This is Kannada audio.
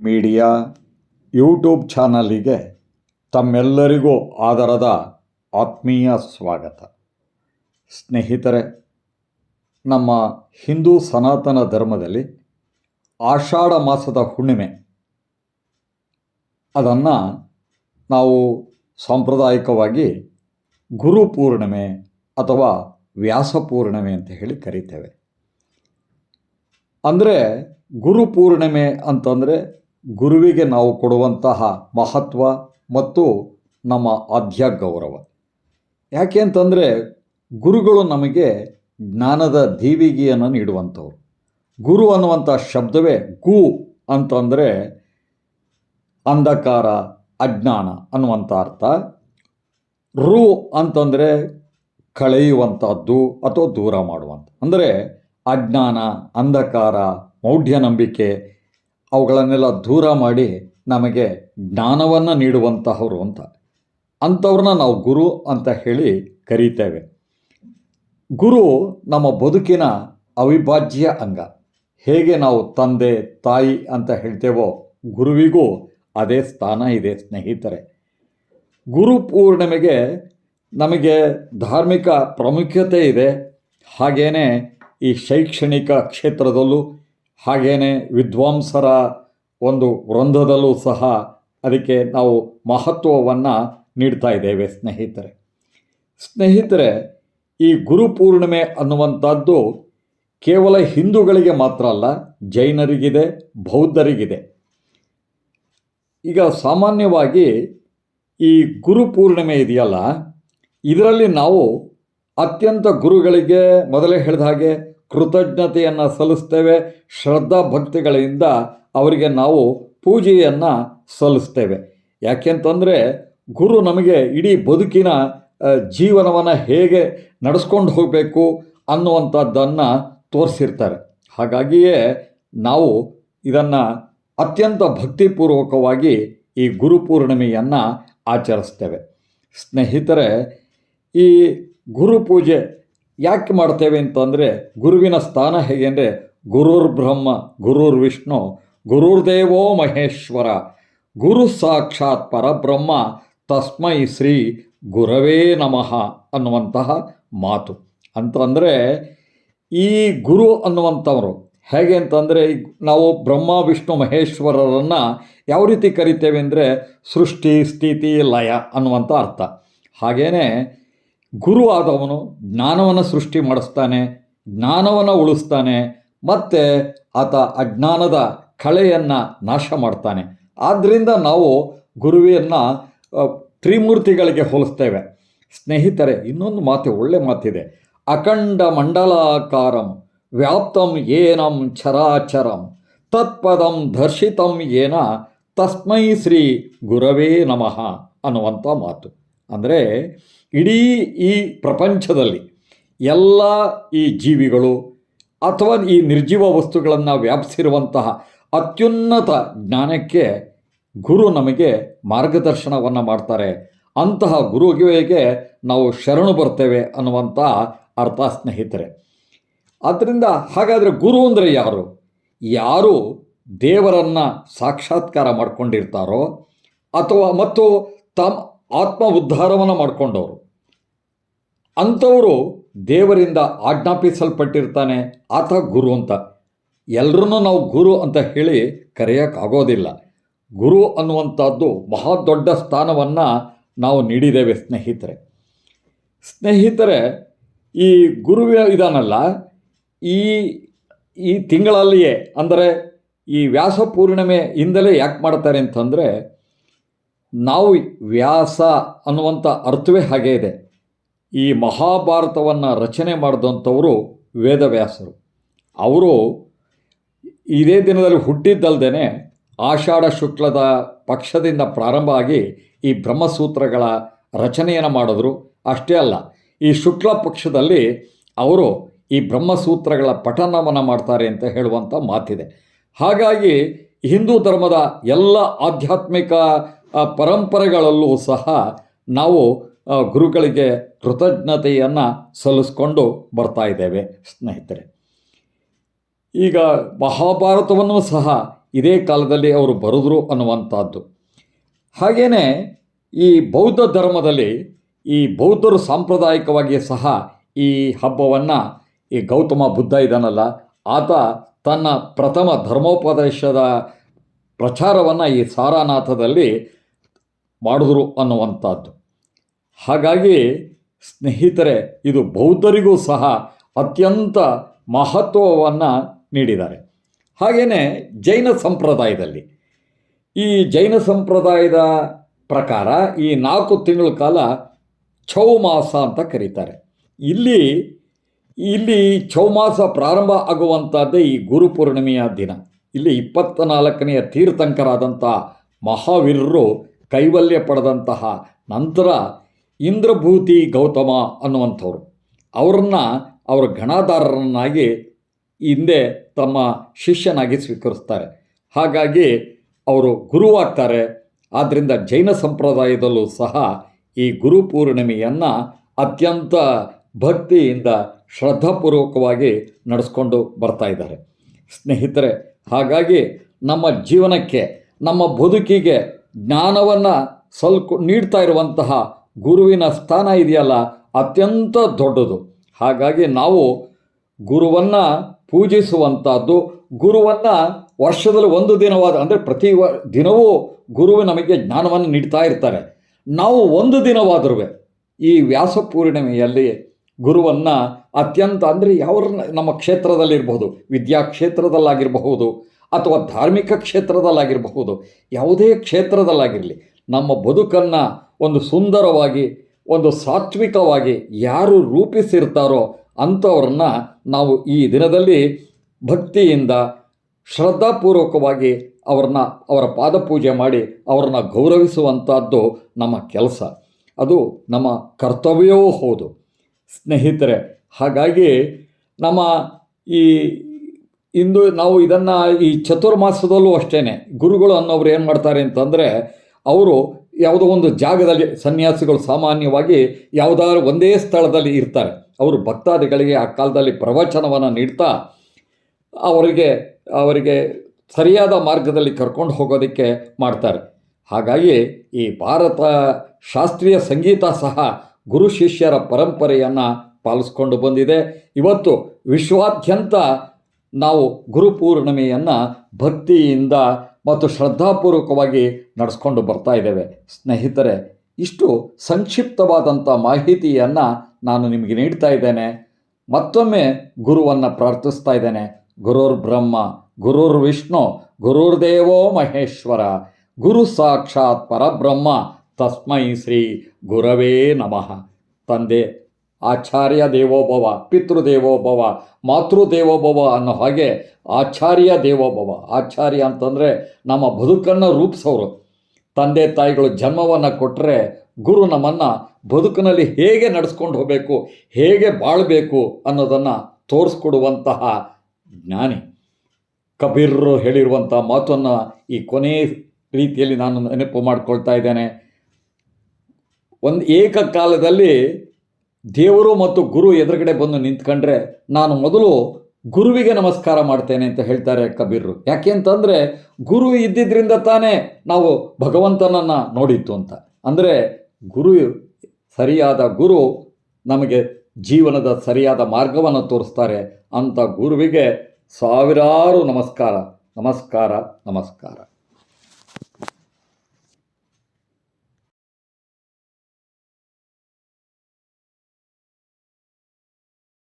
ಮೀಡಿಯಾ, ಯೂಟ್ಯೂಬ್ ಚಾನಲಿಗೆ ತಮ್ಮೆಲ್ಲರಿಗೂ ಆದರದ ಆತ್ಮೀಯ ಸ್ವಾಗತ. ಸ್ನೇಹಿತರೆ, ನಮ್ಮ ಹಿಂದೂ ಸನಾತನ ಧರ್ಮದಲ್ಲಿ ಆಷಾಢ ಮಾಸದ ಹುಣ್ಣಿಮೆ. ಅದನ್ನು ನಾವು ಸಾಂಪ್ರದಾಯಿಕವಾಗಿ ಗುರು ಪೂರ್ಣಿಮೆ ಅಥವಾ ವ್ಯಾಸ ಪೂರ್ಣಿಮೆ ಅಂತ ಹೇಳಿ ಕರಿತೇವೆ. ಅಂದರೆ ಗುರು ಪೂರ್ಣಿಮೆ ಅಂತಂದರೆ ಗುರುವಿಗೆ ನಾವು ಕೊಡುವಂತಹ ಮಹತ್ವ ಮತ್ತು ನಮ್ಮ ಆದ್ಯ ಗೌರವ. ಯಾಕೆ ಅಂತಂದರೆ ಗುರುಗಳು ನಮಗೆ ಜ್ಞಾನದ ದೀವಿಗೆಯನ್ನು ನೀಡುವಂಥವ್ರು. ಗುರು ಅನ್ನುವಂಥ ಶಬ್ದವೇ ಗು ಅಂತಂದರೆ ಅಂಧಕಾರ, ಅಜ್ಞಾನ ಅನ್ನುವಂಥ ಅರ್ಥ. ರು ಅಂತಂದರೆ ಕಳೆಯುವಂಥದ್ದು ಅಥವಾ ದೂರ ಮಾಡುವಂಥ ಅಂದರೆ ಅಜ್ಞಾನ, ಅಂಧಕಾರ ಮೌಢ್ಯ ನಂಬಿಕೆ ಅವುಗಳನ್ನೆಲ್ಲ ದೂರ ಮಾಡಿ ನಮಗೆ ಜ್ಞಾನವನ್ನು ನೀಡುವಂತಹವರು ಅಂತ. ಅಂಥವ್ರನ್ನ ನಾವು ಗುರು ಅಂತ ಹೇಳಿ ಕರೀತೇವೆ. ಗುರು ನಮ್ಮ ಬದುಕಿನ ಅವಿಭಾಜ್ಯ ಅಂಗ. ಹೇಗೆ ನಾವು ತಂದೆ, ತಾಯಿ ಅಂತ ಹೇಳ್ತೇವೋ ಗುರುವಿಗೂ ಅದೇ ಸ್ಥಾನ ಇದೆ ಸ್ನೇಹಿತರೆ. ಗುರು ಪೂರ್ಣಿಮೆಗೆ ನಮಗೆ ಧಾರ್ಮಿಕ ಪ್ರಾಮುಖ್ಯತೆ ಇದೆ. ಹಾಗೇ ಈ ಶೈಕ್ಷಣಿಕ ಕ್ಷೇತ್ರದಲ್ಲೂ ಹಾಗೇನೆ ವಿದ್ವಾಂಸರ ಒಂದು ವೃಂದದಲ್ಲೂ ಸಹ ಅದಕ್ಕೆ ನಾವು ಮಹತ್ವವನ್ನು ನೀಡ್ತಾ ಇದ್ದೇವೆ, ಸ್ನೇಹಿತರೆ. ಸ್ನೇಹಿತರೆ, ಈ ಗುರು ಪೂರ್ಣಿಮೆ ಅನ್ನುವಂಥದ್ದು ಕೇವಲ ಹಿಂದೂಗಳಿಗೆ ಮಾತ್ರ ಅಲ್ಲ, ಜೈನರಿಗಿದೆ, ಬೌದ್ಧರಿಗಿದೆ. ಈಗ ಸಾಮಾನ್ಯವಾಗಿ ಈ ಗುರು ಪೂರ್ಣಿಮೆ ಇದೆಯಲ್ಲ, ಇದರಲ್ಲಿ ನಾವು ಅತ್ಯಂತ ಗುರುಗಳಿಗೆ ಮೊದಲೇ ಹೇಳಿದ ಹಾಗೆ ಕೃತಜ್ಞತೆಯನ್ನು ಸಲ್ಲಿಸ್ತೇವೆ, ಶ್ರದ್ಧಾ ಭಕ್ತಿಗಳಿಂದ ಅವರಿಗೆ ನಾವು ಪೂಜೆಯನ್ನು ಸಲ್ಲಿಸ್ತೇವೆ. ಯಾಕೆಂತಂದರೆ ಗುರು ನಮಗೆ ಇಡೀ ಬದುಕಿನ ಜೀವನವನ್ನು ಹೇಗೆ ನಡೆಸ್ಕೊಂಡು ಹೋಗಬೇಕು ಅನ್ನುವಂಥದ್ದನ್ನು ತೋರಿಸಿರ್ತಾರೆ. ಹಾಗಾಗಿಯೇ ನಾವು ಇದನ್ನು ಅತ್ಯಂತ ಭಕ್ತಿಪೂರ್ವಕವಾಗಿ ಈ ಗುರುಪೂರ್ಣಿಮೆಯನ್ನು ಆಚರಿಸ್ತೇವೆ. ಸ್ನೇಹಿತರೆ, ಈ ಗುರು ಪೂಜೆ ಯಾಕೆ ಮಾಡ್ತೇವೆ ಅಂತಂದರೆ ಗುರುವಿನ ಸ್ಥಾನ ಹೇಗೆ ಅಂದರೆ ಗುರುರ್ ಬ್ರಹ್ಮ, ಗುರುರ್ ವಿಷ್ಣು ಗುರುರ್ದೇವೋ ಮಹೇಶ್ವರ. ಗುರು ಸಾಕ್ಷಾತ್ ಪರಬ್ರಹ್ಮ, ತಸ್ಮೈ ಶ್ರೀ ಗುರವೇ ನಮಃ ಅನ್ನುವಂತಹ ಮಾತು. ಅಂತಂದರೆ ಈ ಗುರು ಅನ್ನುವಂಥವರು ಹೇಗೆ ಅಂತಂದರೆ ನಾವು ಬ್ರಹ್ಮ, ವಿಷ್ಣು, ಮಹೇಶ್ವರರನ್ನು ಯಾವ ರೀತಿ ಕರಿತೇವೆ ಅಂದರೆ ಸೃಷ್ಟಿ, ಸ್ಥಿತಿ, ಲಯ ಅನ್ನುವಂಥ ಅರ್ಥ. ಹಾಗೇ ಗುರು ಆದವನು ಜ್ಞಾನವನ್ನು ಸೃಷ್ಟಿ ಮಾಡಿಸ್ತಾನೆ, ಜ್ಞಾನವನ್ನು ಉಳಿಸ್ತಾನೆ, ಮತ್ತು ಆತ ಅಜ್ಞಾನದ ಕಳೆಯನ್ನು ನಾಶ ಮಾಡ್ತಾನೆ. ಆದ್ದರಿಂದ ನಾವು ಗುರುವಿಯನ್ನು ತ್ರಿಮೂರ್ತಿಗಳಿಗೆ ಹೋಲಿಸ್ತೇವೆ. ಸ್ನೇಹಿತರೆ, ಇನ್ನೊಂದು ಮಾತು, ಒಳ್ಳೆ ಮಾತಿದೆ. ಅಖಂಡ ಮಂಡಲಾಕಾರಂ ವ್ಯಾಪ್ತಂ ಏನಂ ಚರಾಚರಂ ತತ್ಪದಂ ದರ್ಶಿತಂ ಏನ ತಸ್ಮೈ ಶ್ರೀ ಗುರವೇ ನಮಃ ಅನ್ನುವಂಥ ಮಾತು. ಅಂದರೆ ಇಡೀ ಈ ಪ್ರಪಂಚದಲ್ಲಿ ಎಲ್ಲ ಈ ಜೀವಿಗಳು ಅಥವಾ ಈ ನಿರ್ಜೀವ ವಸ್ತುಗಳನ್ನು ವ್ಯಾಪಿಸಿರುವಂತಹ ಅತ್ಯುನ್ನತ ಜ್ಞಾನಕ್ಕೆ ಗುರು ನಮಗೆ ಮಾರ್ಗದರ್ಶನವನ್ನು ಮಾಡ್ತಾರೆ. ಅಂತಹ ಗುರುವಿಗೆ ನಾವು ಶರಣು ಬರ್ತೇವೆ ಅನ್ನುವಂಥ ಅರ್ಥ ಸ್ನೇಹಿತರೆ. ಆದ್ದರಿಂದ ಹಾಗಾದರೆ ಗುರು ಅಂದರೆ ಯಾರು? ಯಾರು ದೇವರನ್ನು ಸಾಕ್ಷಾತ್ಕಾರ ಮಾಡಿಕೊಂಡಿರ್ತಾರೋ ಅಥವಾ ಮತ್ತು ತಮ್ಮ ಆತ್ಮ ಉದ್ಧಾರವನ್ನು ಮಾಡಿಕೊಂಡವರು. ಅಂಥವರು ದೇವರಿಂದ ಆಜ್ಞಾಪಿಸಲ್ಪಟ್ಟಿರ್ತಾನೆ ಆತ ಗುರು ಅಂತ. ಎಲ್ಲರನ್ನೂ ನಾವು ಗುರು ಅಂತ ಹೇಳಿ ಕರೆಯೋಕ್ಕಾಗೋದಿಲ್ಲ. ಗುರು ಅನ್ನುವಂಥದ್ದು ಮಹಾ ದೊಡ್ಡ ಸ್ಥಾನವನ್ನು ನಾವು ನೀಡಿದ್ದೇವೆ ಸ್ನೇಹಿತರೆ. ಸ್ನೇಹಿತರೆ, ಈ ಗುರುವಿನ ಇದಾನಲ್ಲ, ಈ ಈ ತಿಂಗಳಲ್ಲಿಯೇ, ಅಂದರೆ ಈ ವ್ಯಾಸ ಪೂರ್ಣಿಮೆಯಿಂದಲೇ ಯಾಕೆ ಮಾಡ್ತಾರೆ ಅಂತಂದರೆ ನಾವು ವ್ಯಾಸ ಅನ್ನುವಂಥ ಅರ್ಥವೇ ಹಾಗೇ ಇದೆ. ಈ ಮಹಾಭಾರತವನ್ನು ರಚನೆ ಮಾಡಿದಂಥವರು ವೇದವ್ಯಾಸರು. ಅವರು ಇದೇ ದಿನದಲ್ಲಿ ಹುಟ್ಟಿದ್ದಲ್ದೇ ಆಷಾಢ ಶುಕ್ಲದ ಪಕ್ಷದಿಂದ ಪ್ರಾರಂಭ ಆಗಿ ಈ ಬ್ರಹ್ಮಸೂತ್ರಗಳ ರಚನೆಯನ್ನು ಮಾಡಿದ್ರು. ಅಷ್ಟೇ ಅಲ್ಲ, ಈ ಶುಕ್ಲ ಪಕ್ಷದಲ್ಲಿ ಅವರು ಈ ಬ್ರಹ್ಮಸೂತ್ರಗಳ ಪಠನವನ್ನು ಮಾಡ್ತಾರೆ ಅಂತ ಹೇಳುವಂಥ ಮಾತಿದೆ. ಹಾಗಾಗಿ ಹಿಂದೂ ಧರ್ಮದ ಎಲ್ಲ ಆಧ್ಯಾತ್ಮಿಕ ಪರಂಪರೆಗಳಲ್ಲೂ ಸಹ ನಾವು ಗುರುಗಳಿಗೆ ಕೃತಜ್ಞತೆಯನ್ನು ಸಲ್ಲಿಸ್ಕೊಂಡು ಬರ್ತಾ ಇದ್ದೇವೆ, ಸ್ನೇಹಿತರೆ. ಈಗ ಮಹಾಭಾರತವನ್ನು ಸಹ ಇದೇ ಕಾಲದಲ್ಲಿ ಅವರು ಬರೆದ್ರು ಅನ್ನುವಂಥದ್ದು. ಹಾಗೆಯೇ ಈ ಬೌದ್ಧ ಧರ್ಮದಲ್ಲಿ ಈ ಬೌದ್ಧರು ಸಾಂಪ್ರದಾಯಿಕವಾಗಿ ಸಹ ಈ ಹಬ್ಬವನ್ನು ಈ ಗೌತಮ ಬುದ್ಧ ಇದನ್ನಲ್ಲ ಆತ ತನ್ನ ಪ್ರಥಮ ಧರ್ಮೋಪದೇಶದ ಪ್ರಚಾರವನ್ನು ಈ ಸಾರಾನಾಥದಲ್ಲಿ ಮಾಡಿದ್ರು ಅನ್ನುವಂಥದ್ದು. ಹಾಗಾಗಿ ಸ್ನೇಹಿತರೆ, ಇದು ಬೌದ್ಧರಿಗೂ ಸಹ ಅತ್ಯಂತ ಮಹತ್ವವನ್ನು ನೀಡಿದ್ದಾರೆ. ಹಾಗೆಯೇ ಜೈನ ಸಂಪ್ರದಾಯದಲ್ಲಿ. ಈ ಜೈನ ಸಂಪ್ರದಾಯದ ಪ್ರಕಾರ ಈ ನಾಲ್ಕು ತಿಂಗಳ ಕಾಲ ಚೌಮಾಸ ಅಂತ ಕರೀತಾರೆ. ಇಲ್ಲಿ ಇಲ್ಲಿ ಚೌಮಾಸ ಪ್ರಾರಂಭ ಆಗುವಂಥದ್ದೇ ಈ ಗುರುಪೂರ್ಣಿಮೆಯ ದಿನ. ಇಲ್ಲಿ ಇಪ್ಪತ್ತ ನಾಲ್ಕನೆಯ ತೀರ್ಥಂಕರಾದಂಥ ಮಹಾವೀರರು ಕೈವಲ್ಯ ಪಡೆದಂತಹ ನಂತರ ಇಂದ್ರಭೂತಿ ಗೌತಮ ಅನ್ನುವಂಥವ್ರು. ಅವರನ್ನು ಅವರ ಗಣಾಧಾರರನ್ನಾಗಿ ಹಿಂದೆ ತಮ್ಮ ಶಿಷ್ಯನಾಗಿ ಸ್ವೀಕರಿಸ್ತಾರೆ. ಹಾಗಾಗಿ ಅವರು ಗುರುವಾಗ್ತಾರೆ. ಆದ್ದರಿಂದ ಜೈನ ಸಂಪ್ರದಾಯದಲ್ಲೂ ಸಹ ಈ ಗುರು ಪೂರ್ಣಿಮೆಯನ್ನು ಅತ್ಯಂತ ಭಕ್ತಿಯಿಂದ ಶ್ರದ್ಧಾಪೂರ್ವಕವಾಗಿ ನಡೆಸ್ಕೊಂಡು ಬರ್ತಾ ಇದ್ದಾರೆ. ಸ್ನೇಹಿತರೆ, ಹಾಗಾಗಿ ನಮ್ಮ ಜೀವನಕ್ಕೆ, ನಮ್ಮ ಬದುಕಿಗೆ ಜ್ಞಾನವನ್ನು ಸ್ವಲ್ಪ ನೀಡ್ತಾ ಇರುವಂತಹ ಗುರುವಿನ ಸ್ಥಾನ ಇದೆಯಲ್ಲ, ಅತ್ಯಂತ ದೊಡ್ಡದು. ಹಾಗಾಗಿ ನಾವು ಗುರುವನ್ನು ಪೂಜಿಸುವಂಥದ್ದು ಗುರುವನ್ನು ವರ್ಷದಲ್ಲಿ ಒಂದು ದಿನವಾದ, ಅಂದರೆ ಪ್ರತಿ ವ, ದಿನವೂ ಗುರುವು ನಮಗೆ ಜ್ಞಾನವನ್ನು ನೀಡ್ತಾ ಇರ್ತಾರೆ. ನಾವು ಒಂದು ದಿನವಾದರೂ ಈ ವ್ಯಾಸ ಪೂರ್ಣಿಮೆಯಲ್ಲಿ ಗುರುವನ್ನು ಅತ್ಯಂತ, ಅಂದರೆ ಯಾವ ನಮ್ಮ ಕ್ಷೇತ್ರದಲ್ಲಿರಬಹುದು ವಿದ್ಯಾ ಕ್ಷೇತ್ರದಲ್ಲಾಗಿರಬಹುದು ಅಥವಾ ಧಾರ್ಮಿಕ ಕ್ಷೇತ್ರದಲ್ಲಾಗಿರಬಹುದು, ಯಾವುದೇ ಕ್ಷೇತ್ರದಲ್ಲಾಗಿರಲಿ, ನಮ್ಮ ಬದುಕನ್ನು ಒಂದು ಸುಂದರವಾಗಿ, ಒಂದು ಸಾತ್ವಿಕವಾಗಿ ಯಾರು ರೂಪಿಸಿರ್ತಾರೋ ಅಂಥವ್ರನ್ನ ನಾವು ಈ ದಿನದಲ್ಲಿ ಭಕ್ತಿಯಿಂದ ಶ್ರದ್ಧಾಪೂರ್ವಕವಾಗಿ ಅವ್ರನ್ನ, ಅವರ ಪಾದಪೂಜೆ ಮಾಡಿ ಅವ್ರನ್ನ ಗೌರವಿಸುವಂಥದ್ದು ನಮ್ಮ ಕೆಲಸ. ಅದು ನಮ್ಮ ಕರ್ತವ್ಯವೂ ಹೌದು. ಸ್ನೇಹಿತರೆ, ಹಾಗಾಗಿ ನಮ್ಮ ಈ ಇಂದು ನಾವು ಇದನ್ನು ಈ ಚತುರ್ಮಾಸದಲ್ಲೂ ಅಷ್ಟೇ ಗುರುಗಳು ಅನ್ನೋರು ಏನು ಮಾಡ್ತಾರೆ ಅಂತಂದರೆ, ಅವರು ಯಾವುದೋ ಒಂದು ಜಾಗದಲ್ಲಿ ಸನ್ಯಾಸಿಗಳು ಸಾಮಾನ್ಯವಾಗಿ ಯಾವುದಾದ್ರು ಒಂದೇ ಸ್ಥಳದಲ್ಲಿ ಇರ್ತಾರೆ. ಅವರು ಭಕ್ತಾದಿಗಳಿಗೆ ಆ ಕಾಲದಲ್ಲಿ ಪ್ರವಚನವನ್ನು ನೀಡ್ತಾ, ಅವರಿಗೆ ಅವರಿಗೆ ಸರಿಯಾದ ಮಾರ್ಗದಲ್ಲಿ ಕರ್ಕೊಂಡು ಹೋಗೋದಕ್ಕೆ ಮಾಡ್ತಾರೆ. ಹಾಗಾಗಿ ಈ ಭಾರತ ಶಾಸ್ತ್ರೀಯ ಸಂಗೀತ ಸಹ ಗುರು ಶಿಷ್ಯರ ಪರಂಪರೆಯನ್ನು ಪಾಲಿಸ್ಕೊಂಡು ಬಂದಿದೆ. ಇವತ್ತು ವಿಶ್ವಾದ್ಯಂತ ನಾವು ಗುರುಪೂರ್ಣಿಮೆಯನ್ನು ಭಕ್ತಿಯಿಂದ ಮತ್ತು ಶ್ರದ್ಧಾಪೂರ್ವಕವಾಗಿ ನಡೆಸ್ಕೊಂಡು ಬರ್ತಾ ಇದ್ದೇವೆ. ಸ್ನೇಹಿತರೆ, ಇಷ್ಟು ಸಂಕ್ಷಿಪ್ತವಾದಂಥ ಮಾಹಿತಿಯನ್ನು ನಾನು ನಿಮಗೆ ನೀಡ್ತಾ ಇದ್ದೇನೆ. ಮತ್ತೊಮ್ಮೆ ಗುರುವನ್ನು ಪ್ರಾರ್ಥಿಸ್ತಾ ಇದ್ದೇನೆ. ಗುರುರ್ ಬ್ರಹ್ಮ, ಗುರುರ್ ವಿಷ್ಣು ಗುರುರ್ದೇವೋ ಮಹೇಶ್ವರ, ಗುರು ಸಾಕ್ಷಾತ್ ಪರಬ್ರಹ್ಮ, ತಸ್ಮೈ ಶ್ರೀ ಗುರವೇ ನಮಃ. ತಂದೆ ಆಚಾರ್ಯ ದೇವೋಭವ ಪಿತೃದೇವೋಭವ ಮಾತೃದೇವೋಭವ ಅನ್ನೋ ಹಾಗೆ ಆಚಾರ್ಯ ದೇವೋಭವ. ಆಚಾರ್ಯ ಅಂತಂದರೆ ನಮ್ಮ ಬದುಕನ್ನು ರೂಪಿಸೋರು. ತಂದೆ ತಾಯಿಗಳು ಜನ್ಮವನ್ನು ಕೊಟ್ಟರೆ ಗುರು ನಮ್ಮನ್ನು ಬದುಕಿನಲ್ಲಿ ಹೇಗೆ ನಡೆಸ್ಕೊಂಡು ಹೋಗಬೇಕು, ಹೇಗೆ ಬಾಳಬೇಕು ಅನ್ನೋದನ್ನು ತೋರಿಸ್ಕೊಡುವಂತಹ ಜ್ಞಾನಿ. ಕಬೀರರು ಹೇಳಿರುವಂಥ ಮಾತನ್ನು ಈ ಕೊನೆ ರೀತಿಯಲ್ಲಿ ನಾನು ನೆನಪು ಮಾಡಿಕೊಳ್ತಾ ಇದ್ದೇನೆ. ಒಂದು ಏಕಕಾಲದಲ್ಲಿ ದೇವರು ಮತ್ತು ಗುರು ಎದುರುಗಡೆ ಬಂದು ನಿಂತ್ಕೊಂಡ್ರೆ ನಾನು ಮೊದಲು ಗುರುವಿಗೆ ನಮಸ್ಕಾರ ಮಾಡ್ತೇನೆ ಅಂತ ಹೇಳ್ತಾರೆ ಕಬೀರರು. ಯಾಕೆ ಅಂತಂದರೆ ಗುರು ಇದ್ದಿದ್ದರಿಂದ ತಾನೇ ನಾವು ಭಗವಂತನನ್ನು ನೋಡಿತ್ತು ಅಂತ. ಅಂದರೆ ಗುರು ಸರಿಯಾದ ಗುರು ನಮಗೆ ಜೀವನದ ಸರಿಯಾದ ಮಾರ್ಗವನ್ನು ತೋರಿಸ್ತಾರೆ ಅಂಥ ಗುರುವಿಗೆ ಸಾವಿರಾರು ನಮಸ್ಕಾರ. ನಮಸ್ಕಾರ ನಮಸ್ಕಾರ.